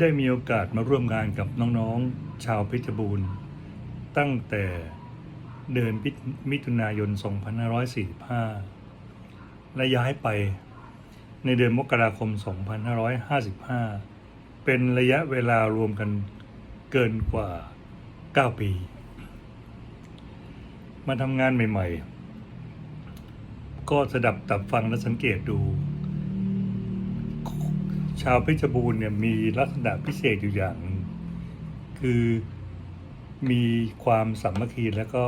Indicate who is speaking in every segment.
Speaker 1: ได้มีโอกาสมาร่วมงานกับน้องๆ ชาวเพชรบูรณ์ ตั้งแต่เดือนมิถุนายน 2545 และย้ายไปในเดือนมกราคม 2555 เป็นระยะเวลารวมกันเกินกว่า 9 ปี มาทำงานใหม่ ๆ ก็สดับตับฟังและสังเกตดู ชาวเพชรบูรณ์เนี่ยมีลักษณะพิเศษอยู่อย่าง คือมีความสามัคคีและก็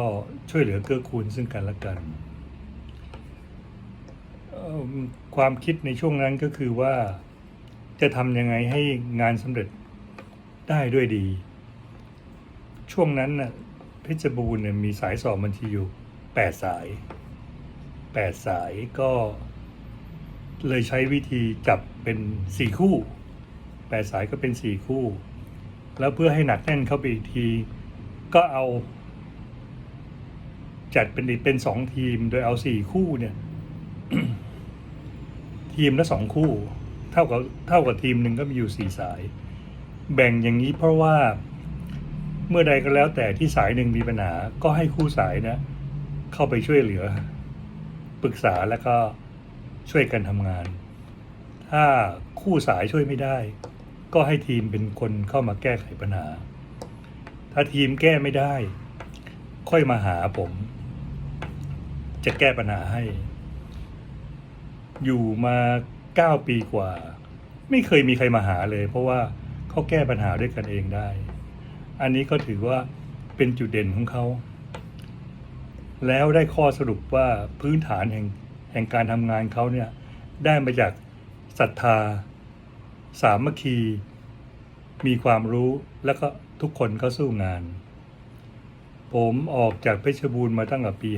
Speaker 1: ช่วยเหลือเกื้อกูลซึ่งกันและกัน ความคิดในช่วงนั้นก็คือว่าจะทำยังไงให้งานสำเร็จได้ด้วยดี ช่วงนั้นน่ะเพชรบูรณ์เนี่ยมีสายสอบบัญชีอยู่แปดสายแปดสายก็ เลยใช้วิธีจับเป็นสี่คู่แปดสายก็เป็นสี่คู่ แล้วเพื่อให้หนักแน่นเข้าไปอีกที ก็เอา จัดเป็นเป็นสองทีมโดยเอาสี่คู่เนี่ย ทีมละสองคู่ เท่ากับเท่ากับทีมหนึ่งก็มีอยู่สี่สาย แบ่งอย่างนี้เพราะว่าเมื่อใดก็แล้วแต่ที่สายหนึ่งมีปัญหา ก็ให้คู่สายนะ เข้าไปช่วยเหลือ ปรึกษาแล้วก็ ช่วยกันทำงาน ถ้าคู่สายช่วยไม่ได้ ก็ให้ทีมเป็นคนเข้ามาแก้ไขปัญหา ถ้าทีมแก้ไม่ได้ ค่อยมาหาผม จะแก้ปัญหาให้ อยู่มาเก้าปีกว่า ไม่เคยมีใครมาหาเลย เพราะว่าเขาแก้ปัญหาด้วยกันเองได้ อันนี้ก็ถือว่าเป็นจุดเด่นของเขา แล้วได้ข้อสรุปว่าพื้นฐานแห่ง แห่งการทำงานเขาเนี่ยได้มาจากศรัทธา สามัคคี มีความรู้แล้วก็ทุกคนก็สู้งาน ผมออกจากเพชรบูรณ์มาตั้งแต่ปี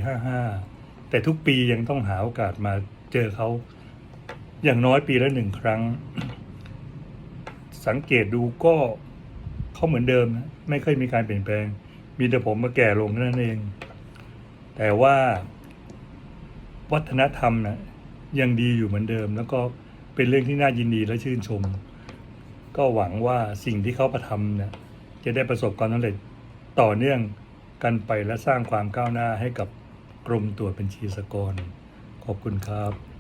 Speaker 1: 55 แต่ทุกปียังต้องหาโอกาสมาเจอเขาอย่างน้อยปีละหนึ่งครั้ง สังเกตดูก็เขาเหมือนเดิมนะไม่เคยมีการเปลี่ยนแปลง มีแต่ผมมาแก่ลงนั้นเอง แต่ว่า วัฒนธรรมนะยังดีอยู่เหมือนเดิม แล้วก็เป็นเรื่องที่น่ายินดีและชื่นชม ก็หวังว่าสิ่งที่เขาประทำนี่ยจะได้ประสบความสำเร็จต่อเนื่องกันไปและสร้างความก้าวหน้าให้กับกรมตรวจบัญชีสกร ขอบคุณครับ